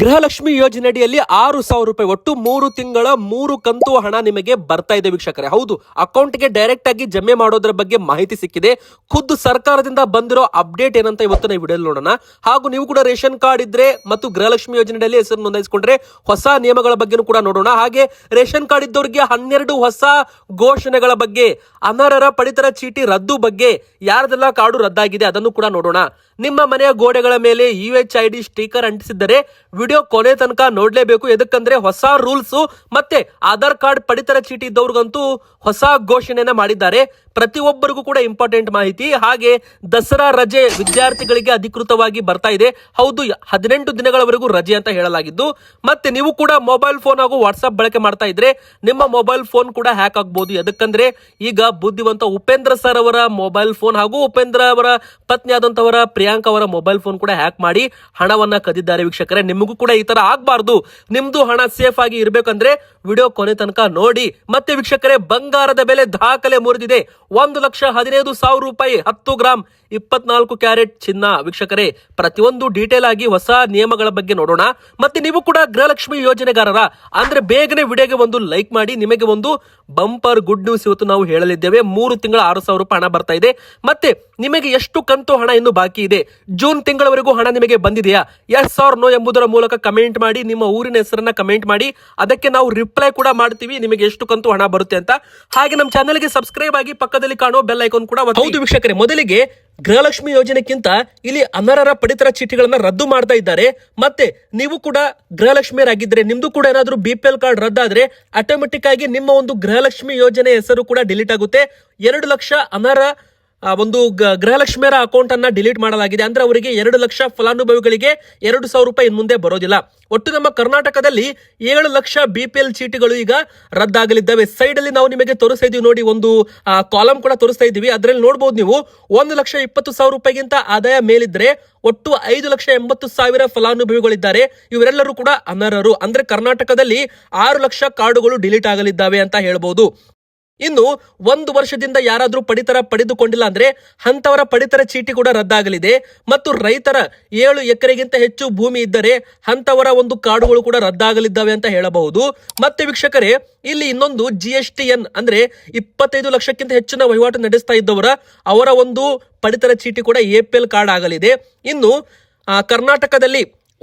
ಗೃಹಲಕ್ಷ್ಮಿ ಯೋಜನೆಯಡಿಯಲ್ಲಿ ಆರು ಸಾವಿರ ರೂಪಾಯಿ ಒಟ್ಟು ಮೂರು ತಿಂಗಳ ಮೂರು ಕಂತು ಹಣ ನಿಮಗೆ ಬರ್ತಾ ಇದೆ ವೀಕ್ಷಕರೇ. ಹೌದು, ಅಕೌಂಟ್ಗೆ ಡೈರೆಕ್ಟ್ ಆಗಿ ಜಮೆ ಮಾಡೋದ್ರ ಬಗ್ಗೆ ಮಾಹಿತಿ ಸಿಕ್ಕಿದೆ. ಖುದ್ದು ಸರ್ಕಾರದಿಂದ ಬಂದಿರೋ ಅಪ್ಡೇಟ್ ಏನಂತ ಇವತ್ತು ನಾವು ವಿಡಿಯೋ ನೋಡೋಣ. ಹಾಗೂ ನೀವು ಕೂಡ ರೇಷನ್ ಕಾರ್ಡ್ ಇದ್ರೆ ಮತ್ತು ಗೃಹಲಕ್ಷ್ಮಿ ಯೋಜನೆಯಲ್ಲಿ ಹೆಸರು ನೋಂದಾಯಿಸಿಕೊಂಡ್ರೆ ಹೊಸ ನಿಯಮಗಳ ಬಗ್ಗೆನೂ ಕೂಡ ನೋಡೋಣ. ಹಾಗೆ ರೇಷನ್ ಕಾರ್ಡ್ ಇದ್ದವರಿಗೆ ಹನ್ನೆರಡು ಹೊಸ ಘೋಷಣೆಗಳ ಬಗ್ಗೆ, ಅನರ್ಹರ ಪಡಿತರ ಚೀಟಿ ರದ್ದು ಬಗ್ಗೆ ಯಾರದೆಲ್ಲ ಕಾರ್ಡು ರದ್ದಾಗಿದೆ ಅದನ್ನು ಕೂಡ ನೋಡೋಣ. ನಿಮ್ಮ ಮನೆಯ ಗೋಡೆಗಳ ಮೇಲೆ U H I D sticker ಅಂಟಿಸಿದ್ದರೆ video ಕೊನೆ ತನಕ ನೋಡ್ಲೇಬೇಕು. ಎದಕ್ಕಂದ್ರೆ ಹೊಸ ರೂಲ್ಸ್ ಮತ್ತೆ ಆಧಾರ್ ಕಾರ್ಡ್ ಪಡಿತರ ಚೀಟಿ ಇದ್ದವ್ರಿಗಂತೂ ಹೊಸ ಘೋಷಣೆನ ಮಾಡಿದ್ದಾರೆ. ಪ್ರತಿಯೊಬ್ಬರಿಗೂ ಕೂಡ ಇಂಪಾರ್ಟೆಂಟ್ ಮಾಹಿತಿ. ಹಾಗೆ ದಸರಾ ರಜೆ ವಿದ್ಯಾರ್ಥಿಗಳಿಗೆ ಅಧಿಕೃತವಾಗಿ ಬರ್ತಾ ಇದೆ. ಹೌದು, ಹದಿನೆಂಟು ದಿನಗಳವರೆಗೂ ರಜೆ ಅಂತ ಹೇಳಲಾಗಿದ್ದು, ಮತ್ತೆ ನೀವು ಕೂಡ ಮೊಬೈಲ್ ಫೋನ್ ಹಾಗೂ ವಾಟ್ಸ್ಆಪ್ ಬಳಕೆ ಮಾಡ್ತಾ ಇದ್ರೆ ನಿಮ್ಮ ಮೊಬೈಲ್ ಫೋನ್ ಕೂಡ ಹ್ಯಾಕ್ ಆಗ್ಬೋದು. ಎದಕ್ಕಂದ್ರೆ ಈಗ ಬುದ್ಧಿವಂತ ಉಪೇಂದ್ರ ಸರ್ ಅವರ ಮೊಬೈಲ್ ಫೋನ್ ಹಾಗೂ ಉಪೇಂದ್ರ ಅವರ ಪತ್ನಿ ಆದಂತವರ ಪ್ರಿಯಾಂಕ್ ಅವರ ಮೊಬೈಲ್ ಫೋನ್ ಕೂಡ ಹ್ಯಾಕ್ ಮಾಡಿ ಹಣವನ್ನ ಕದಿದ್ದಾರೆ ವೀಕ್ಷಕರೇ. ನಿಮಗೂ ಕೂಡ ಈ ತರ ಆಗಬಾರ್ದು. ನಿಮ್ದು ಹಣ ಸೇಫ್ ಆಗಿ ಇರ್ಬೇಕಂದ್ರೆ ವಿಡಿಯೋ ಕೊನೆ ತನಕ ನೋಡಿ. ಮತ್ತೆ ವೀಕ್ಷಕರೇ, ಬಂಗಾರದ ಬೆಲೆ ದಾಖಲೆ ಮುರಿದಿದೆ. ಒಂದು ಲಕ್ಷ ಹದಿನೈದು ಸಾವಿರ ರೂಪಾಯಿ, ಹತ್ತು ಗ್ರಾಮ್ ಇಪ್ಪತ್ನಾಲ್ಕು ಕ್ಯಾರೆಟ್ ಚಿನ್ನ. ವೀಕ್ಷಕರೇ, ಪ್ರತಿಯೊಂದು ಡೀಟೇಲ್ ಆಗಿ ಹೊಸ ನಿಯಮಗಳ ಬಗ್ಗೆ ನೋಡೋಣ. ಮತ್ತೆ ನೀವು ಕೂಡ ಗೃಹಲಕ್ಷ್ಮಿ ಯೋಜನೆಗಾರರ, ಅಂದ್ರೆ ಬೇಗನೆ ವಿಡಿಯೋಗೆ ಒಂದು ಲೈಕ್ ಮಾಡಿ, ನಿಮಗೆ ಒಂದು ಬಂಪರ್ ಗುಡ್ ನ್ಯೂಸ್ ಇವತ್ತು ನಾವು ಹೇಳಲಿದ್ದೇವೆ. ಮೂರು ತಿಂಗಳ ಆರು ಸಾವಿರ ರೂಪಾಯಿ ಹಣ ಬರ್ತಾ ಇದೆ. ಮತ್ತೆ ನಿಮಗೆ ಎಷ್ಟು ಕಂತು ಹಣ ಇನ್ನು ಬಾಕಿ ಇದೆ? ಜೂನ್ ತಿಂಗಳವರೆಗೂ ಹಣ ನಿಮಗೆ ಬಂದಿದೆಯಾ? ಎಸ್ ಆರ್ ನೋ ಎಂಬುದರ ಮೂಲಕ ಕಮೆಂಟ್ ಮಾಡಿ, ನಿಮ್ಮ ಊರಿನ ಹೆಸರನ್ನ ಕಮೆಂಟ್ ಮಾಡಿ. ಅದಕ್ಕೆ ನಾವು ರಿಪ್ಲೈ ಕೂಡ ಮಾಡ್ತೀವಿ. ನಿಮಗೆ ಎಷ್ಟು ಕಂತು ಹಣ ಬರುತ್ತೆ ಅಂತ. ಹಾಗೆ ನಮ್ಮ ಚಾನೆಲ್ಗೆ ಸಬ್ಸ್ಕ್ರೈಬ್ ಆಗಿ ಪಕ್ಕದಲ್ಲಿ ಕಾಣುವ ಬೆಲ್ ಐಕಾನ್ ಕೂಡ. ಹೌದು ವೀಕ್ಷಕರೇ, ಮೊದಲಿಗೆ ಗೃಹಲಕ್ಷ್ಮಿ ಯೋಜನೆಗಿಂತ ಇಲ್ಲಿ ಅನರ್ಹರ ಪಡಿತರ ಚೀಟಿಗಳನ್ನ ರದ್ದು ಮಾಡ್ತಾ ಇದ್ದಾರೆ. ಮತ್ತೆ ನೀವು ಕೂಡ ಗೃಹಲಕ್ಷ್ಮಿಯರಾಗಿದ್ರೆ, ನಿಮ್ದು ಕೂಡ ಏನಾದರೂ ಬಿ ಪಿ ಎಲ್ ಕಾರ್ಡ್ ರದ್ದಾದ್ರೆ ಆಟೋಮೆಟಿಕ್ ಆಗಿ ನಿಮ್ಮ ಒಂದು ಗೃಹಲಕ್ಷ್ಮಿ ಯೋಜನೆ ಹೆಸರು ಕೂಡ ಡಿಲೀಟ್ ಆಗುತ್ತೆ. ಎರಡು ಲಕ್ಷ ಅನರ್ಹ ಒಂದು ಗೃಹಲಕ್ಷ್ಮಿಯರ ಅಕೌಂಟ್ ಅನ್ನ ಡಿಲೀಟ್ ಮಾಡಲಾಗಿದೆ. ಅಂದ್ರೆ ಅವರಿಗೆ ಎರಡು ಲಕ್ಷ ಫಲಾನುಭವಿಗಳಿಗೆ ಎರಡು ಸಾವಿರ ರೂಪಾಯಿ ಮುಂದೆ ಬರೋದಿಲ್ಲ. ಒಟ್ಟು ನಮ್ಮ ಕರ್ನಾಟಕದಲ್ಲಿ ಏಳು ಲಕ್ಷ ಬಿ ಪಿ ಎಲ್ ಚೀಟಿಗಳು ಈಗ ರದ್ದಾಗಲಿದ್ದಾವೆ. ಸೈಡ್ ಅಲ್ಲಿ ನಾವು ನಿಮಗೆ ತೋರಿಸ್ತಾ ಇದೀವಿ ನೋಡಿ, ಒಂದು ಕಾಲಮ್ ಕೂಡ ತೋರಿಸ್ತಾ ಇದೀವಿ. ಅದರಲ್ಲಿ ನೋಡಬಹುದು ನೀವು, ಒಂದು ಲಕ್ಷ ಇಪ್ಪತ್ತು ಸಾವಿರ ರೂಪಾಯಿಗಿಂತ ಆದಾಯ ಮೇಲಿದ್ರೆ ಒಟ್ಟು ಐದು ಲಕ್ಷ ಎಂಬತ್ತು ಸಾವಿರ ಫಲಾನುಭವಿಗಳಿದ್ದಾರೆ. ಇವರೆಲ್ಲರೂ ಕೂಡ ಅನರ್ಹರು. ಅಂದ್ರೆ ಕರ್ನಾಟಕದಲ್ಲಿ ಆರು ಲಕ್ಷ ಕಾರ್ಡುಗಳು ಡಿಲೀಟ್ ಆಗಲಿದ್ದಾವೆ ಅಂತ ಹೇಳ್ಬೋದು. ಇನ್ನು ಒಂದು ವರ್ಷದಿಂದ ಯಾರಾದರೂ ಪಡಿತರ ಪಡೆದುಕೊಂಡಿಲ್ಲ ಅಂದ್ರೆ ಅಂತವರ ಪಡಿತರ ಚೀಟಿ ಕೂಡ ರದ್ದಾಗಲಿದೆ. ಮತ್ತು ರೈತರ ಏಳು ಎಕರೆಗಿಂತ ಹೆಚ್ಚು ಭೂಮಿ ಇದ್ದರೆ ಅಂತವರ ಒಂದು ಕಾರ್ಡುಗಳು ಕೂಡ ರದ್ದಾಗಲಿದ್ದಾವೆ ಅಂತ ಹೇಳಬಹುದು. ಮತ್ತೆ ವೀಕ್ಷಕರೇ, ಇಲ್ಲಿ ಇನ್ನೊಂದು ಜಿ ಎಸ್ ಟಿ ಎನ್ ಅಂದ್ರೆ ಇಪ್ಪತ್ತೈದು ಲಕ್ಷಕ್ಕಿಂತ ಹೆಚ್ಚಿನ ವಹಿವಾಟು ನಡೆಸ್ತಾ ಇದ್ದವರ ಅವರ ಒಂದು ಪಡಿತರ ಚೀಟಿ ಕೂಡ ಎ ಪಿ ಎಲ್ ಕಾರ್ಡ್ ಆಗಲಿದೆ. ಇನ್ನು ಕರ್ನಾಟಕದಲ್ಲಿ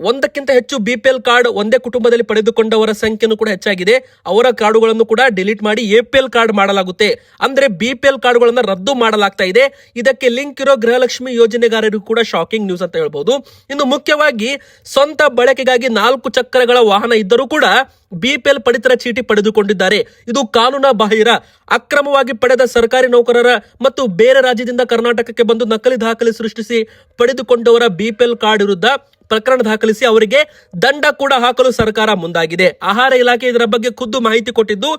ಒಂದಕ್ಕಿಂತ ಹೆಚ್ಚು ಬಿ ಪಿ ಎಲ್ ಕಾರ್ಡ್ ಒಂದೇ ಕುಟುಂಬದಲ್ಲಿ ಪಡೆದುಕೊಂಡವರ ಸಂಖ್ಯೆನೂ ಕೂಡ ಹೆಚ್ಚಾಗಿದೆ. ಅವರ ಕಾರ್ಡುಗಳನ್ನು ಕೂಡ ಡಿಲೀಟ್ ಮಾಡಿ ಎ ಪಿ ಎಲ್ ಕಾರ್ಡ್ ಮಾಡಲಾಗುತ್ತೆ. ಅಂದ್ರೆ ಬಿ ಪಿ ಎಲ್ ಕಾರ್ಡ್ಗಳನ್ನು ರದ್ದು ಮಾಡಲಾಗ್ತಾ ಇದೆ. ಇದಕ್ಕೆ ಲಿಂಕ್ ಇರೋ ಗೃಹಲಕ್ಷ್ಮಿ ಯೋಜನೆಗಾರರಿಗೂ ಕೂಡ ಶಾಕಿಂಗ್ ನ್ಯೂಸ್ ಅಂತ ಹೇಳ್ಬೋದು. ಇನ್ನು ಮುಖ್ಯವಾಗಿ ಸ್ವಂತ ಬಳಕೆಗಾಗಿ ನಾಲ್ಕು ಚಕ್ರಗಳ ವಾಹನ ಇದ್ದರೂ ಕೂಡ ಬಿಪಿಎಲ್ ಪಡಿತರ ಚೀಟಿ ಪಡೆದುಕೊಂಡಿದ್ದಾರೆ. ಇದು ಕಾನೂನು ಬಾಹಿರ. ಅಕ್ರಮವಾಗಿ ಪಡೆದ ಸರ್ಕಾರಿ ನೌಕರರ ಮತ್ತು ಬೇರೆ ರಾಜ್ಯದಿಂದ ಕರ್ನಾಟಕಕ್ಕೆ ಬಂದು ನಕಲಿ ದಾಖಲೆ ಸೃಷ್ಟಿಸಿ ಪಡೆದುಕೊಂಡವರ ಬಿಪಿಎಲ್ ಕಾರ್ಡ್ ವಿರುದ್ಧ ಪ್ರಕರಣ ದಾಖಲಿಸಿ ಅವರಿಗೆ ದಂಡ ಕೂಡ ಹಾಕಲು ಸರ್ಕಾರ ಮುಂದಾಗಿದೆ. ಆಹಾರ ಇಲಾಖೆ ಇದರ ಬಗ್ಗೆ ಖುದ್ದು ಮಾಹಿತಿ ಕೊಟ್ಟಿದ್ದು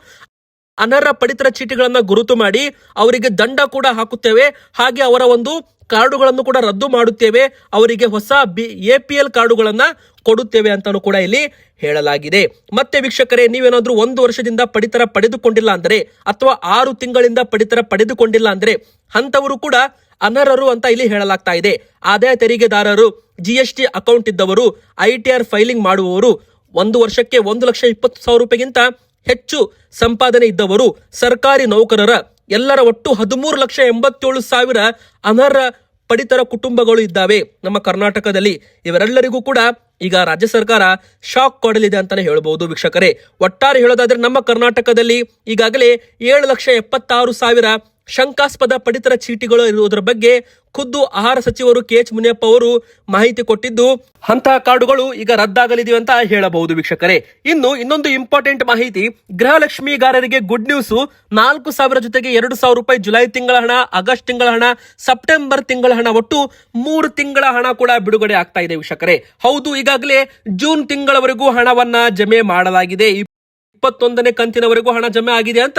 ಅನರ್ಹ ಪಡಿತರ ಚೀಟಿಗಳನ್ನ ಗುರುತು ಮಾಡಿ ಅವರಿಗೆ ದಂಡ ಕೂಡ ಹಾಕುತ್ತೇವೆ. ಹಾಗೆ ಅವರ ಒಂದು ಕಾರ್ಡುಗಳನ್ನು ಕೂಡ ರದ್ದು ಮಾಡುತ್ತೇವೆ. ಅವರಿಗೆ ಹೊಸ ಬಿ, ಎ ಪಿ ಎಲ್ ಕಾರ್ಡುಗಳನ್ನು ಕೊಡುತ್ತೇವೆ ಅಂತಾನೂ ಕೂಡ ಇಲ್ಲಿ ಹೇಳಲಾಗಿದೆ. ಮತ್ತೆ ವೀಕ್ಷಕರೇ, ನೀವೇನಾದ್ರೂ ಒಂದು ವರ್ಷದಿಂದ ಪಡಿತರ ಪಡೆದುಕೊಂಡಿಲ್ಲ ಅಂದ್ರೆ ಅಥವಾ ಆರು ತಿಂಗಳಿಂದ ಪಡಿತರ ಪಡೆದುಕೊಂಡಿಲ್ಲ ಅಂದ್ರೆ ಅಂತವರು ಕೂಡ ಅನರ್ಹರು ಅಂತ ಇಲ್ಲಿ ಹೇಳಲಾಗ್ತಾ ಇದೆ. ಆದಾಯ ತೆರಿಗೆದಾರರು, ಜಿ ಎಸ್ ಟಿ ಅಕೌಂಟ್ ಇದ್ದವರು, ಐ ಟಿ ಆರ್ ಫೈಲಿಂಗ್ ಮಾಡುವವರು ಒಂದು ವರ್ಷಕ್ಕೆ ಒಂದು ಲಕ್ಷ ಇಪ್ಪತ್ತು ಸಾವಿರ ರೂಪಾಯಿಗಿಂತ ಹೆಚ್ಚು ಸಂಪಾದನೆ ಇದ್ದವರು ಸರ್ಕಾರಿ ನೌಕರರ ಎಲ್ಲರ ಒಟ್ಟು ಹದಿಮೂರು ಲಕ್ಷ ಎಂಬತ್ತೇಳು ಸಾವಿರ ಅನರ್ಹ ಪಡಿತರ ಕುಟುಂಬಗಳು ಇದ್ದಾವೆ. ನಮ್ಮ ಕರ್ನಾಟಕದಲ್ಲಿ ಇವರೆಲ್ಲರಿಗೂ ಕೂಡ ಈಗ ರಾಜ್ಯ ಸರ್ಕಾರ ಶಾಕ್ ಕೊಡಲಿದೆ ಅಂತಲೇ ಹೇಳಬಹುದು ವೀಕ್ಷಕರೇ. ಒಟ್ಟಾರೆ ಹೇಳೋದಾದ್ರೆ ನಮ್ಮ ಕರ್ನಾಟಕದಲ್ಲಿ ಈಗಾಗಲೇ ಏಳು ಲಕ್ಷ ಎಪ್ಪತ್ತಾರು ಸಾವಿರ ಶಂಕಾಸ್ಪದ ಪಡಿತರ ಚೀಟಿಗಳು ಇರುವುದರ ಬಗ್ಗೆ ಖುದ್ದು ಆಹಾರ ಸಚಿವರು ಕೆ ಎಚ್ ಮುನಿಯಪ್ಪ ಅವರು ಮಾಹಿತಿ ಕೊಟ್ಟಿದ್ದು ಅಂತಹ ಕಾರ್ಡುಗಳು ಈಗ ರದ್ದಾಗಲಿದೆ ಅಂತ ಹೇಳಬಹುದು ವೀಕ್ಷಕರೇ. ಇನ್ನು ಇನ್ನೊಂದು ಇಂಪಾರ್ಟೆಂಟ್ ಮಾಹಿತಿ, ಗೃಹಲಕ್ಷ್ಮಿಗಾರರಿಗೆ ಗುಡ್ ನ್ಯೂಸ್. ನಾಲ್ಕು ಸಾವಿರ ಜೊತೆಗೆ ಎರಡು ಸಾವಿರ ರೂಪಾಯಿ ಜುಲೈ ತಿಂಗಳ ಹಣ, ಆಗಸ್ಟ್ ತಿಂಗಳ ಹಣ, ಸೆಪ್ಟೆಂಬರ್ ತಿಂಗಳ ಹಣ ಒಟ್ಟು ಮೂರು ತಿಂಗಳ ಹಣ ಕೂಡ ಬಿಡುಗಡೆ ಆಗ್ತಾ ಇದೆ ವೀಕ್ಷಕರೇ. ಹೌದು, ಈಗಾಗಲೇ ಜೂನ್ ತಿಂಗಳವರೆಗೂ ಹಣವನ್ನ ಜಮೆ ಮಾಡಲಾಗಿದೆ. ಇಪ್ಪತ್ತೊಂದನೇ ಕಂತಿನವರೆಗೂ ಹಣ ಜಮೆ ಆಗಿದೆ ಅಂತ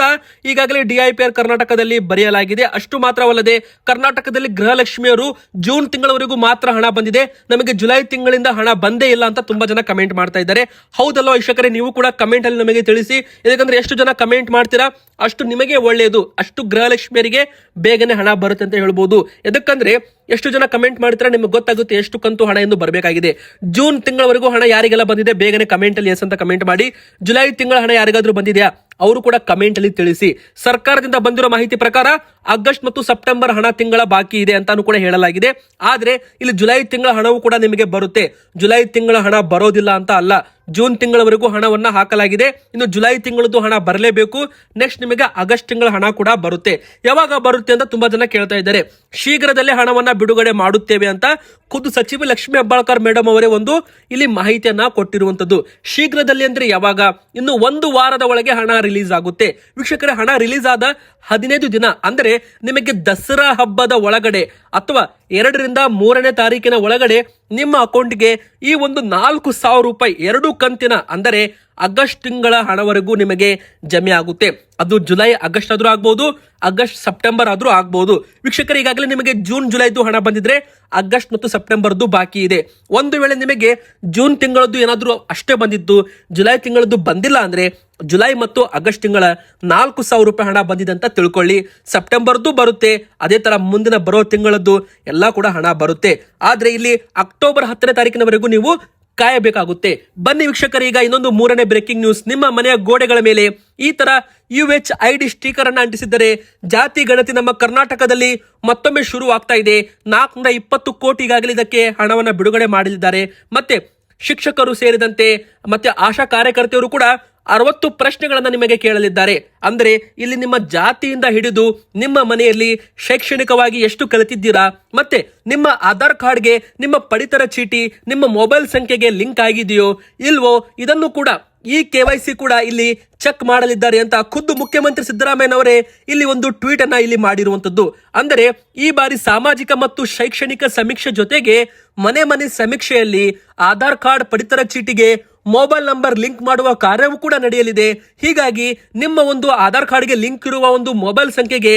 ಈಗಾಗಲೇ ಡಿಐಪಿಆರ್ ಕರ್ನಾಟಕದಲ್ಲಿ ಬರೆಯಲಾಗಿದೆ. ಅಷ್ಟು ಮಾತ್ರವಲ್ಲದೆ ಕರ್ನಾಟಕದಲ್ಲಿ ಗೃಹಲಕ್ಷ್ಮಿಯವರು ಜೂನ್ ತಿಂಗಳವರೆಗೂ ಮಾತ್ರ ಹಣ ಬಂದಿದೆ. ನಮಗೆ ಜುಲೈ ತಿಂಗಳಿಂದ ಹಣ ಬಂದೇ ಇಲ್ಲ ಅಂತ ತುಂಬಾ ಜನ ಕಮೆಂಟ್ ಮಾಡ್ತಾ ಇದ್ದಾರೆ. ಹೌದಲ್ವಾ ವೀಕ್ಷಕರೇ ನೀವು ಕೂಡ ಕಮೆಂಟ್ ಅಲ್ಲಿ ನಮಗೆ ತಿಳಿಸಿ. ಯಾಕಂದ್ರೆ ಎಷ್ಟು ಜನ ಕಮೆಂಟ್ ಮಾಡ್ತೀರಾ? ಅಷ್ಟು ನಿಮಗೆ ಒಳ್ಳೆಯದು ಅಷ್ಟು ಗೃಹಲಕ್ಷ್ಮಿಯರಿಗೆ ಬೇಗನೆ ಹಣ ಬರುತ್ತೆ ಅಂತ ಹೇಳ್ಬೋದು. ಯಾಕಂದ್ರೆ ಎಷ್ಟು ಜನ ಕಮೆಂಟ್ ಮಾಡ್ತಾರೆ ನಿಮಗೆ ಗೊತ್ತಾಗುತ್ತೆ ಎಷ್ಟು ಕಂತು ಹಣ ಎಂದು ಬರಬೇಕಾಗಿದೆ. ಜೂನ್ ತಿಂಗಳವರೆಗೂ ಹಣ ಯಾರಿಗೆಲ್ಲ ಬಂದಿದೆ ಬೇಗನೆ ಕಮೆಂಟ್ ಅಲ್ಲಿ ಎಸ್ ಅಂತ ಕಮೆಂಟ್ ಮಾಡಿ. ಜುಲೈ ತಿಂಗಳ ಹಣ ಯಾರಿಗಾದ್ರೂ ಬಂದಿದೆಯಾ? ಅವರು ಕೂಡ ಕಮೆಂಟ್ ಅಲ್ಲಿ ತಿಳಿಸಿ. ಸರ್ಕಾರದಿಂದ ಬಂದಿರೋ ಮಾಹಿತಿ ಪ್ರಕಾರ ಆಗಸ್ಟ್ ಮತ್ತು ಸೆಪ್ಟೆಂಬರ್ ಹಣ ತಿಂಗಳ ಬಾಕಿ ಇದೆ ಅಂತಾನು ಕೂಡ ಹೇಳಲಾಗಿದೆ. ಆದ್ರೆ ಇಲ್ಲಿ ಜುಲೈ ತಿಂಗಳ ಹಣವು ಕೂಡ ನಿಮಗೆ ಬರುತ್ತೆ. ಜುಲೈ ತಿಂಗಳ ಹಣ ಬರೋದಿಲ್ಲ ಅಂತ ಅಲ್ಲ. ಜೂನ್ ತಿಂಗಳವರೆಗೂ ಹಣವನ್ನ ಹಾಕಲಾಗಿದೆ. ಇನ್ನು ಜುಲೈ ತಿಂಗಳದ್ದು ಹಣ ಬರಲೇಬೇಕು. ನೆಕ್ಸ್ಟ್ ನಿಮಗೆ ಆಗಸ್ಟ್ ತಿಂಗಳ ಹಣ ಕೂಡ ಬರುತ್ತೆ. ಯಾವಾಗ ಬರುತ್ತೆ ಅಂತ ತುಂಬಾ ಜನ ಕೇಳ್ತಾ ಇದ್ದಾರೆ. ಶೀಘ್ರದಲ್ಲೇ ಹಣವನ್ನ ಬಿಡುಗಡೆ ಮಾಡುತ್ತೇವೆ ಅಂತ ಖುದ್ದು ಸಚಿವ ಲಕ್ಷ್ಮೀ ಹೆಬ್ಬಾಳ್ಕರ್ ಮೇಡಮ್ ಅವರೇ ಒಂದು ಇಲ್ಲಿ ಮಾಹಿತಿಯನ್ನ ಕೊಟ್ಟಿರುವಂತದ್ದು. ಶೀಘ್ರದಲ್ಲಿ ಅಂದ್ರೆ ಯಾವಾಗ? ಇನ್ನು ಒಂದು ವಾರದ ಒಳಗೆ ಹಣ ರಿಲೀಸ್ ಆಗುತ್ತೆ. ವೀಕ್ಷಕರೇ, ಹಣ ರಿಲೀಸ್ ಆದ ಹದಿನೈದು ದಿನ, ಅಂದ್ರೆ ನಿಮಗೆ ದಸರಾ ಹಬ್ಬದ ಒಳಗಡೆ ಅಥವಾ ಎರಡರಿಂದ ಮೂರನೇ ತಾರೀಕಿನ ಒಳಗಡೆ ನಿಮ್ಮ ಅಕೌಂಟ್ಗೆ ಈ ಒಂದು ನಾಲ್ಕು ಸಾವಿರ ರೂಪಾಯಿ ಎರಡು ಕಂತಿನ ಅಂದರೆ ಆಗಸ್ಟ್ ತಿಂಗಳ ಹಣವರೆಗೂ ನಿಮಗೆ ಜಮೆ ಆಗುತ್ತೆ. ಅದು ಜುಲೈ ಆಗಸ್ಟ್ ಆದರೂ ಆಗ್ಬೋದು, ಆಗಸ್ಟ್ ಸೆಪ್ಟೆಂಬರ್ ಆದರೂ ಆಗ್ಬೋದು. ವೀಕ್ಷಕರು, ಈಗಾಗಲೇ ನಿಮಗೆ ಜೂನ್, ಜುಲೈದು ಹಣ ಬಂದಿದ್ರೆ ಆಗಸ್ಟ್ ಮತ್ತು ಸೆಪ್ಟೆಂಬರ್ದು ಬಾಕಿ ಇದೆ. ಒಂದು ವೇಳೆ ನಿಮಗೆ ಜೂನ್ ತಿಂಗಳದ್ದು ಏನಾದರೂ ಅಷ್ಟೇ ಬಂದಿದ್ದು, ಜುಲೈ ತಿಂಗಳದ್ದು ಬಂದಿಲ್ಲ ಅಂದ್ರೆ ಜುಲೈ ಮತ್ತು ಆಗಸ್ಟ್ ತಿಂಗಳ ನಾಲ್ಕು ಸಾವಿರ ರೂಪಾಯಿ ಹಣ ಬಂದಿದೆ ಅಂತ ತಿಳ್ಕೊಳ್ಳಿ. ಸೆಪ್ಟೆಂಬರ್ದು ಬರುತ್ತೆ, ಅದೇ ತರ ಮುಂದಿನ ಬರೋ ತಿಂಗಳದ್ದು ಎಲ್ಲ ಕೂಡ ಹಣ ಬರುತ್ತೆ. ಆದರೆ ಇಲ್ಲಿ ಅಕ್ಟೋಬರ್ ಹತ್ತನೇ ತಾರೀಕಿನವರೆಗೂ ನೀವು ಕಾಯಬೇಕಾಗುತ್ತೆ. ಬನ್ನಿ ವೀಕ್ಷಕರು, ಈಗ ಇನ್ನೊಂದು ಮೂರನೇ ಬ್ರೇಕಿಂಗ್ ನ್ಯೂಸ್ ನಿಮ್ಮ ಮನೆಯ ಗೋಡೆಗಳ ಮೇಲೆ ಈ ತರ U H I D sticker ಅನ್ನ ಅಂಟಿಸಿದ್ದರೆ ಜಾತಿ, ಗಣತಿ ನಮ್ಮ ಕರ್ನಾಟಕದಲ್ಲಿ ಮತ್ತೊಮ್ಮೆ ಶುರು ಆಗ್ತಾ ಇದೆ. ನಾಲ್ಕುನೂರ ಇಪ್ಪತ್ತು ಕೋಟಿ ಈಗಾಗಲೇ ಇದಕ್ಕೆ ಹಣವನ್ನು ಬಿಡುಗಡೆ ಮಾಡಲಿದ್ದಾರೆ ಮತ್ತೆ ಶಿಕ್ಷಕರು ಸೇರಿದಂತೆ ಮತ್ತೆ ಆಶಾ ಕಾರ್ಯಕರ್ತೆಯರು ಕೂಡ ಅರವತ್ತು ಪ್ರಶ್ನೆಗಳನ್ನು ನಿಮಗೆ ಕೇಳಲಿದ್ದಾರೆ. ಅಂದರೆ ಇಲ್ಲಿ ನಿಮ್ಮ ಜಾತಿಯಿಂದ ಹಿಡಿದು ನಿಮ್ಮ ಮನೆಯಲ್ಲಿ ಶೈಕ್ಷಣಿಕವಾಗಿ ಎಷ್ಟು ಕಲಿತಿದ್ದೀರಾ, ಮತ್ತೆ ನಿಮ್ಮ ಆಧಾರ್ ಕಾರ್ಡ್ಗೆ ನಿಮ್ಮ ಪಡಿತರ ಚೀಟಿ, ನಿಮ್ಮ ಮೊಬೈಲ್ ಸಂಖ್ಯೆಗೆ ಲಿಂಕ್ ಆಗಿದೆಯೋ ಇಲ್ವೋ ಇದನ್ನು ಕೂಡ ಈ ಕೆ ವೈ ಸಿ ಕೂಡ ಇಲ್ಲಿ ಚೆಕ್ ಮಾಡಲಿದ್ದಾರೆ ಅಂತ ಖುದ್ದು ಮುಖ್ಯಮಂತ್ರಿ ಸಿದ್ದರಾಮಯ್ಯನವರೇ ಇಲ್ಲಿ ಒಂದು ಟ್ವೀಟ್ ಅನ್ನ ಇಲ್ಲಿ ಮಾಡಿರುವಂತದ್ದು. ಅಂದರೆ ಈ ಬಾರಿ ಸಾಮಾಜಿಕ ಮತ್ತು ಶೈಕ್ಷಣಿಕ ಸಮೀಕ್ಷೆ ಜೊತೆಗೆ ಮನೆ ಮನೆ ಸಮೀಕ್ಷೆಯಲ್ಲಿ ಆಧಾರ್ ಕಾರ್ಡ್, ಪಡಿತರ ಚೀಟಿಗೆ ಮೊಬೈಲ್ ನಂಬರ್ ಲಿಂಕ್ ಮಾಡುವ ಕಾರ್ಯವೂ ಕೂಡ ನಡೆಯಲಿದೆ. ಹೀಗಾಗಿ ನಿಮ್ಮ ಒಂದು ಆಧಾರ್ ಕಾರ್ಡ್ಗೆ ಲಿಂಕ್ ಇರುವ ಒಂದು ಮೊಬೈಲ್ ಸಂಖ್ಯೆಗೆ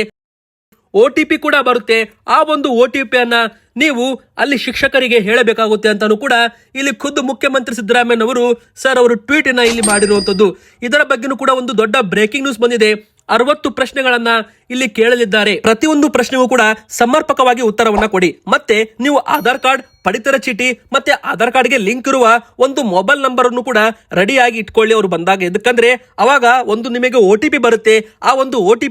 ಒ ಟಿ ಪಿ ಕೂಡ ಬರುತ್ತೆ. ಆ ಒಂದು ಒ ಟಿ ಪಿಯನ್ನು ನೀವು ಅಲ್ಲಿ ಶಿಕ್ಷಕರಿಗೆ ಹೇಳಬೇಕಾಗುತ್ತೆ ಅಂತಾನು ಕೂಡ ಇಲ್ಲಿ ಖುದ್ದು ಮುಖ್ಯಮಂತ್ರಿ ಸಿದ್ದರಾಮಯ್ಯನವರು ಸರ್ ಅವರು ಟ್ವೀಟ್ ಅನ್ನ ಇಲ್ಲಿ ಮಾಡಿರುವಂತದ್ದು. ಇದರ ಬಗ್ಗೆನೂ ಕೂಡ ಒಂದು ದೊಡ್ಡ ಬ್ರೇಕಿಂಗ್ ನ್ಯೂಸ್ ಬಂದಿದೆ. ಅರವತ್ತು ಪ್ರಶ್ನೆಗಳನ್ನ ಇಲ್ಲಿ ಕೇಳಲಿದ್ದಾರೆ. ಪ್ರತಿಯೊಂದು ಪ್ರಶ್ನೆಗೂ ಕೂಡ ಸಮರ್ಪಕವಾಗಿ ಉತ್ತರವನ್ನ ಕೊಡಿ. ಮತ್ತೆ ನೀವು ಆಧಾರ್ ಕಾರ್ಡ್ ಪಡಿತರ ಚೀಟಿ ಮತ್ತೆ ಆಧಾರ್ ಕಾರ್ಡ್ಗೆ ಲಿಂಕ್ ಇರುವ ಒಂದು ಮೊಬೈಲ್ ನಂಬರ್ ಅನ್ನು ಕೂಡ ರೆಡಿಯಾಗಿ ಇಟ್ಕೊಳ್ಳಿ ಅವರು ಬಂದಾಗ. ಎದಕ್ಕಂದ್ರೆ ಅವಾಗ ಒಂದು ನಿಮಗೆ ಒ ಟಿ ಪಿ ಬರುತ್ತೆ. ಆ ಒಂದು ಒ ಟಿ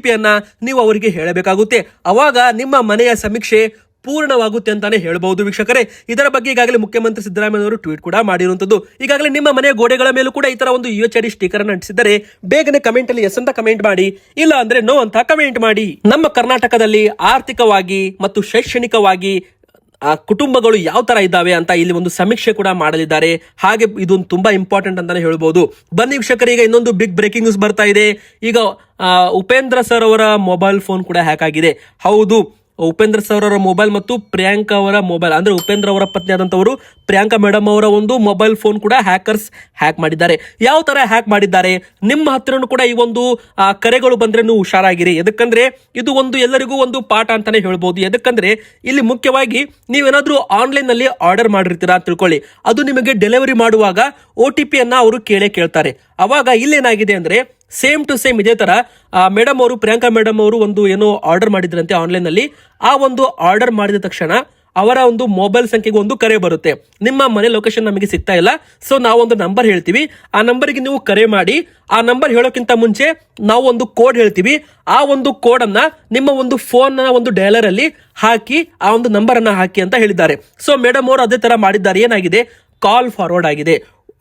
ನೀವು ಅವರಿಗೆ ಹೇಳಬೇಕಾಗುತ್ತೆ. ಅವಾಗ ನಿಮ್ಮ ಮನೆಯ ಸಮೀಕ್ಷೆ ಪೂರ್ಣವಾಗುತ್ತೆ ಅಂತಾನೆ ಹೇಳಬಹುದು ವೀಕ್ಷಕರೇ. ಇದರ ಬಗ್ಗೆ ಈಗಾಗಲೇ ಮುಖ್ಯಮಂತ್ರಿ ಸಿದ್ದರಾಮಯ್ಯ ಅವರು ಟ್ವೀಟ್ ಕೂಡ ಮಾಡಿರುವಂತದ್ದು. ಈಗಾಗಲೇ ನಿಮ್ಮ ಮನೆಯ ಗೋಡೆಗಳ ಮೇಲೂ ಕೂಡ ಈ ತರ ಒಂದು ಯು ಎಚ್ ಡಿ ಸ್ಟಿಕರ್ ಅನ್ನು ಅಂಟಿಸಿದರೆ ಬೇಗನೆ ಕಮೆಂಟ್ ಅಲ್ಲಿ ಎಸ್ ಅಂತ ಕಮೆಂಟ್ ಮಾಡಿ. ಇಲ್ಲ ಅಂದ್ರೆ ನೋ ಅಂತ ಕಮೆಂಟ್ ಮಾಡಿ. ನಮ್ಮ ಕರ್ನಾಟಕದಲ್ಲಿ ಆರ್ಥಿಕವಾಗಿ ಮತ್ತು ಶೈಕ್ಷಣಿಕವಾಗಿ ಕುಟುಂಬಗಳು ಯಾವ ತರ ಇದ್ದಾವೆ ಅಂತ ಇಲ್ಲಿ ಒಂದು ಸಮೀಕ್ಷೆ ಕೂಡ ಮಾಡಲಿದ್ದಾರೆ. ಹಾಗೆ ಇದೊಂದು ತುಂಬಾ ಇಂಪಾರ್ಟೆಂಟ್ ಅಂತಾನೆ ಹೇಳ್ಬೋದು. ಬನ್ನಿ ಈಗ ಇನ್ನೊಂದು ಬಿಗ್ ಬ್ರೇಕಿಂಗ್ ನ್ಯೂಸ್ ಬರ್ತಾ ಇದೆ. ಈಗ ಉಪೇಂದ್ರ ಸರ್ ಅವರ ಮೊಬೈಲ್ ಫೋನ್ ಕೂಡ ಹ್ಯಾಕ್ ಆಗಿದೆ. ಹೌದು ಉಪೇಂದ್ರ ಸರ್ ಅವರ ಮೊಬೈಲ್ ಮತ್ತು ಪ್ರಿಯಾಂಕಾ ಅವರ ಮೊಬೈಲ್ ಅಂದ್ರೆ ಉಪೇಂದ್ರ ಅವರ ಪತ್ನಿ ಆದಂತವರು ಪ್ರಿಯಾಂಕಾ ಮೇಡಮ್ ಅವರ ಒಂದು ಮೊಬೈಲ್ ಫೋನ್ ಕೂಡ ಹ್ಯಾಕರ್ಸ್ ಹ್ಯಾಕ್ ಮಾಡಿದ್ದಾರೆ. ಯಾವ ತರ ಹ್ಯಾಕ್ ಮಾಡಿದ್ದಾರೆ? ನಿಮ್ಮ ಹತ್ರನೂ ಕೂಡ ಈ ಒಂದು ಕರೆಗಳು ಬಂದ್ರೆ ಹುಷಾರಾಗಿರಿ. ಎದಕ್ಕಂದ್ರೆ, ಇದು ಒಂದು ಎಲ್ಲರಿಗೂ ಒಂದು ಪಾಠ ಅಂತಾನೆ ಹೇಳ್ಬೋದು. ಎದಕ್ಕಂದ್ರೆ, ಇಲ್ಲಿ ಮುಖ್ಯವಾಗಿ ನೀವೇನಾದ್ರೂ ಆನ್ಲೈನ್ನಲ್ಲಿ ಆರ್ಡರ್ ಮಾಡಿರ್ತೀರಾ ಅಂತ ತಿಳ್ಕೊಳ್ಳಿ. ಅದು ನಿಮಗೆ ಡೆಲಿವರಿ ಮಾಡುವಾಗ ಒ ಟಿ ಪಿಯನ್ನು ಅವರು ಕೇಳೇ ಕೇಳ್ತಾರೆ. ಅವಾಗ ಇಲ್ಲೇನಾಗಿದೆ ಅಂದ್ರೆ ಸೇಮ್ ಟು ಸೇಮ್ ಇದೇ ತರ ಮೇಡಮ್ ಅವರು, ಪ್ರಿಯಾಂಕಾ ಮೇಡಮ್ ಅವರು ಒಂದು ಏನೋ ಆರ್ಡರ್ ಮಾಡಿದ್ರಂತೆ ಆನ್ಲೈನ್ನಲ್ಲಿ ಆ ಒಂದು ಆರ್ಡರ್ ಮಾಡಿದ ತಕ್ಷಣ ಅವರ ಒಂದು ಮೊಬೈಲ್ ಸಂಖ್ಯೆಗೆ ಒಂದು ಕರೆ ಬರುತ್ತೆ. ನಿಮ್ಮ ಮನೆ ಲೊಕೇಶನ್ ನಮಗೆ ಸಿಗ್ತಾ ಇಲ್ಲ ಸೊ ನಾವೊಂದು ನಂಬರ್ ಹೇಳ್ತೀವಿ. ಆ ನಂಬರ್ಗೆ ನೀವು ಕರೆ ಮಾಡಿ, ಆ ನಂಬರ್ ಹೇಳೋಕ್ಕಿಂತ ಮುಂಚೆ ನಾವು ಒಂದು ಕೋಡ್ ಹೇಳ್ತೀವಿ. ಆ ಒಂದು ಕೋಡ್ ಅನ್ನ ನಿಮ್ಮ ಒಂದು ಫೋನ್ ಒಂದು ಡೈಲರ್ ಅಲ್ಲಿ ಹಾಕಿ, ಆ ಒಂದು ನಂಬರ್ ಅನ್ನ ಹಾಕಿ ಅಂತ ಹೇಳಿದ್ದಾರೆ. ಸೊ ಮೇಡಮ್ ಅವರು ಅದೇ ತರ ಮಾಡಿದ್ದಾರೆ. ಏನಾಗಿದೆ? ಕಾಲ್ ಫಾರ್ವರ್ಡ್ ಆಗಿದೆ.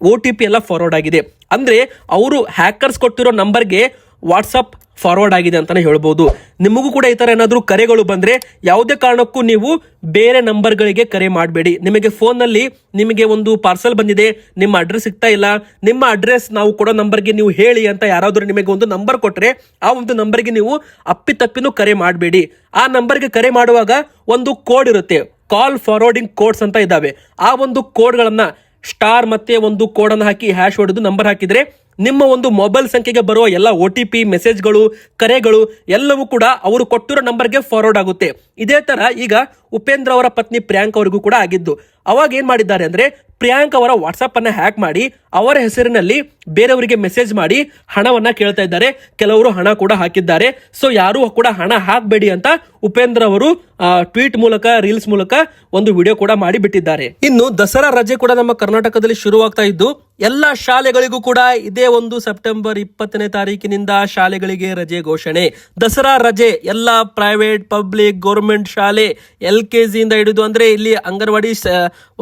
ಒ ಟಿ ಪಿ ಎಲ್ಲ ಫಾರ್ವರ್ಡ್ ಆಗಿದೆ. ಅಂದ್ರೆ ಅವರು ಹ್ಯಾಕರ್ಸ್ ಕೊಟ್ಟಿರೋ ನಂಬರ್ಗೆ ವಾಟ್ಸಪ್ ಫಾರ್ವರ್ಡ್ ಆಗಿದೆ ಅಂತಾನೆ ಹೇಳ್ಬೋದು. ನಿಮಗೂ ಕೂಡ ಈ ಥರ ಏನಾದರೂ ಕರೆಗಳು ಬಂದ್ರೆ ಯಾವುದೇ ಕಾರಣಕ್ಕೂ ನೀವು ಬೇರೆ ನಂಬರ್ಗಳಿಗೆ ಕರೆ ಮಾಡಬೇಡಿ. ನಿಮಗೆ ಫೋನಲ್ಲಿ ನಿಮಗೆ ಒಂದು ಪಾರ್ಸಲ್ ಬಂದಿದೆ, ನಿಮ್ಮ ಅಡ್ರೆಸ್ ಸಿಗ್ತಾ ಇಲ್ಲ, ನಿಮ್ಮ ಅಡ್ರೆಸ್ ನಾವು ಕೊಡೋ ನಂಬರ್ಗೆ ನೀವು ಹೇಳಿ ಅಂತ ಯಾರಾದರೂ ನಿಮಗೆ ಒಂದು ನಂಬರ್ ಕೊಟ್ರೆ ಆ ಒಂದು ನಂಬರ್ಗೆ ನೀವು ಅಪ್ಪಿತಪ್ಪಿನೂ ಕರೆ ಮಾಡಬೇಡಿ. ಆ ನಂಬರ್ಗೆ ಕರೆ ಮಾಡುವಾಗ ಒಂದು ಕೋಡ್ ಇರುತ್ತೆ. ಕಾಲ್ ಫಾರ್ವರ್ಡಿಂಗ್ ಕೋಡ್ಸ್ ಅಂತ ಇದ್ದಾವೆ. ಆ ಒಂದು ಕೋಡ್ಗಳನ್ನ ಸ್ಟಾರ್ ಮತ್ತೆ ಒಂದು ಕೋಡನ್ನು ಹಾಕಿ ಹ್ಯಾಶ್ ಹೊಡೆದು ನಂಬರ್ ಹಾಕಿದ್ರೆ ನಿಮ್ಮ ಒಂದು ಮೊಬೈಲ್ ಸಂಖ್ಯೆಗೆ ಬರುವ ಎಲ್ಲ ಒ ಟಿ ಪಿ, ಮೆಸೇಜ್ಗಳು, ಕರೆಗಳು ಎಲ್ಲವೂ ಕೂಡ ಅವರು ಕೊಟ್ಟಿರೋ ನಂಬರ್ಗೆ ಫಾರ್ವರ್ಡ್ ಆಗುತ್ತೆ. ಇದೇ ತರ ಈಗ ಉಪೇಂದ್ರ ಅವರ ಪತ್ನಿ ಪ್ರಿಯಾಂಕ್ ಅವರಿಗೂ ಕೂಡ ಆಗಿದ್ದು. ಅವಾಗ ಏನ್ ಮಾಡಿದ್ದಾರೆ ಅಂದ್ರೆ ಪ್ರಿಯಾಂಕ್ ಅವರ ವಾಟ್ಸಪ್ ಅನ್ನ ಹ್ಯಾಕ್ ಮಾಡಿ, ಅವರ ಹೆಸರಿನಲ್ಲಿ ಬೇರೆಯವರಿಗೆ ಮೆಸೇಜ್ ಮಾಡಿ ಹಣವನ್ನ ಕೇಳ್ತಾ ಇದ್ದಾರೆ. ಕೆಲವರು ಹಣ ಕೂಡ ಹಾಕಿದ್ದಾರೆ. ಸೊ ಯಾರು ಕೂಡ ಹಣ ಹಾಕಬೇಡಿ ಅಂತ ಉಪೇಂದ್ರ ಅವರು ಟ್ವೀಟ್ ಮೂಲಕ ರೀಲ್ಸ್ ಮೂಲಕ ಒಂದು ವಿಡಿಯೋ ಕೂಡ ಮಾಡಿ ಬಿಟ್ಟಿದ್ದಾರೆ ಇನ್ನು ದಸರಾ ರಜೆ ಕೂಡ ನಮ್ಮ ಕರ್ನಾಟಕದಲ್ಲಿ ಶುರುವಾಗ್ತಾ ಇದ್ದು, ಎಲ್ಲ ಶಾಲೆಗಳಿಗೂ ಕೂಡ ಇದೇ ಒಂದು ಸೆಪ್ಟೆಂಬರ್ ಇಪ್ಪತ್ತನೇ ತಾರೀಕಿನಿಂದ ಶಾಲೆಗಳಿಗೆ ರಜೆ ಘೋಷಣೆ. ದಸರಾ ರಜೆ ಎಲ್ಲ ಪ್ರೈವೇಟ್ ಪಬ್ಲಿಕ್ ಗೌರ್ಮೆಂಟ್ ಶಾಲೆ ಎಲ್ ಕೆ ಜಿಯಿಂದ ಹಿಡಿದು, ಅಂದ್ರೆ ಇಲ್ಲಿ ಅಂಗನವಾಡಿ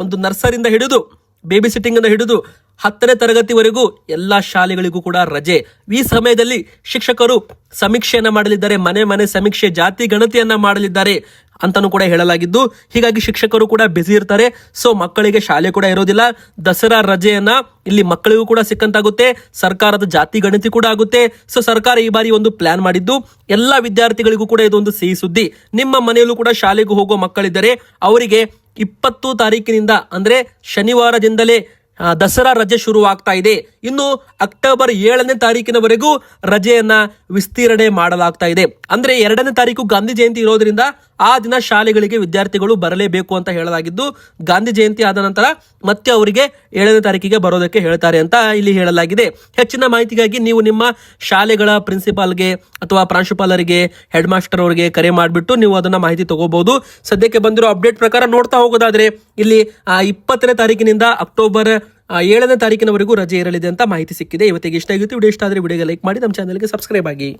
ಒಂದು ನರ್ಸರಿಂದ ಹಿಡಿದು ಬೇಬಿ ಸಿಟ್ಟಿಂಗ್ ಅನ್ನು ಹಿಡಿದು ಹತ್ತನೇ ತರಗತಿವರೆಗೂ ಎಲ್ಲ ಶಾಲೆಗಳಿಗೂ ಕೂಡ ರಜೆ. ಈ ಸಮಯದಲ್ಲಿ ಶಿಕ್ಷಕರು ಸಮೀಕ್ಷೆಯನ್ನ ಮಾಡಲಿದ್ದಾರೆ, ಮನೆ ಮನೆ ಸಮೀಕ್ಷೆ, ಜಾತಿ ಗಣತಿಯನ್ನ ಮಾಡಲಿದ್ದಾರೆ ಅಂತಾನು ಕೂಡ ಹೇಳಲಾಗಿದ್ದು, ಹೀಗಾಗಿ ಶಿಕ್ಷಕರು ಕೂಡ ಬ್ಯುಸಿ ಇರ್ತಾರೆ. ಸೊ ಮಕ್ಕಳಿಗೆ ಶಾಲೆ ಕೂಡ ಇರೋದಿಲ್ಲ. ದಸರಾ ರಜೆಯನ್ನ ಇಲ್ಲಿ ಮಕ್ಕಳಿಗೂ ಕೂಡ ಸಿಕ್ಕಂತಾಗುತ್ತೆ. ಸರ್ಕಾರದ ಜಾತಿ ಗಣತಿ ಕೂಡ ಆಗುತ್ತೆ. ಸೊ ಸರ್ಕಾರ ಈ ಬಾರಿ ಒಂದು ಪ್ಲಾನ್ ಮಾಡಿದ್ದು, ಎಲ್ಲ ವಿದ್ಯಾರ್ಥಿಗಳಿಗೂ ಕೂಡ ಇದೊಂದು ಸಿಹಿ ಸುದ್ದಿ. ನಿಮ್ಮ ಮನೆಯಲ್ಲೂ ಕೂಡ ಶಾಲೆಗೂ ಹೋಗುವ ಮಕ್ಕಳಿದ್ದರೆ, ಅವರಿಗೆ ಇಪ್ಪತ್ತು ತಾರೀಕಿನಿಂದ, ಅಂದ್ರೆ ಶನಿವಾರದಿಂದಲೇ ದಸರಾ ರಜೆ ಶುರುವಾಗ್ತಾ ಇದೆ. ಇನ್ನು ಅಕ್ಟೋಬರ್ ಏಳನೇ ತಾರೀಕಿನವರೆಗೂ ರಜೆಯನ್ನ ವಿಸ್ತೀರ್ಣೆ ಮಾಡಲಾಗ್ತಾ ಇದೆ. ಅಂದ್ರೆ ಎರಡನೇ ತಾರೀಕು ಗಾಂಧಿ ಜಯಂತಿ ಇರೋದ್ರಿಂದ ಆ ದಿನ ಶಾಲೆಗಳಿಗೆ ವಿದ್ಯಾರ್ಥಿಗಳು ಬರಲೇಬೇಕು ಅಂತ ಹೇಳಲಾಗಿದ್ದು, ಗಾಂಧಿ ಜಯಂತಿ ಆದ ನಂತರ ಮತ್ತೆ ಅವರಿಗೆ ಏಳನೇ ತಾರೀಕಿಗೆ ಬರೋದಕ್ಕೆ ಹೇಳ್ತಾರೆ ಅಂತ ಇಲ್ಲಿ ಹೇಳಲಾಗಿದೆ. ಹೆಚ್ಚಿನ ಮಾಹಿತಿಗಾಗಿ ನೀವು ನಿಮ್ಮ ಶಾಲೆಗಳ ಪ್ರಿನ್ಸಿಪಾಲ್ಗೆ ಅಥವಾ ಪ್ರಾಂಶುಪಾಲರಿಗೆ ಹೆಡ್ ಮಾಸ್ಟರ್ ಅವರಿಗೆ ಕರೆ ಮಾಡಿಬಿಟ್ಟು ನೀವು ಅದನ್ನ ಮಾಹಿತಿ ತಗೋಬಹುದು. ಸದ್ಯಕ್ಕೆ ಬಂದಿರೋ ಅಪ್ಡೇಟ್ ಪ್ರಕಾರ ನೋಡ್ತಾ ಹೋಗೋದಾದ್ರೆ, ಇಲ್ಲಿ ಇಪ್ಪತ್ತನೇ ತಾರೀಕಿನಿಂದ ಅಕ್ಟೋಬರ್ ಏಳನೇ ತಾರೀಕಿನವರೆಗೂ ರಜೆ ಇರಲಿದೆ ಅಂತ ಮಾಹಿತಿ ಸಿಕ್ಕಿದೆ. ಇವತ್ತಿಗೆ ಇಷ್ಟ ಆಗಿತ್ತು. ವಿಡಿಯೋ ಇಷ್ಟ ಆದರೆ ವಿಡಿಯೋಗೆ ಲೈಕ್ ಮಾಡಿ, ನಮ್ಮ ಚಾನಲ್ಗೆ ಸಬ್ಸ್ಕ್ರೈಬ್ ಆಗಿ.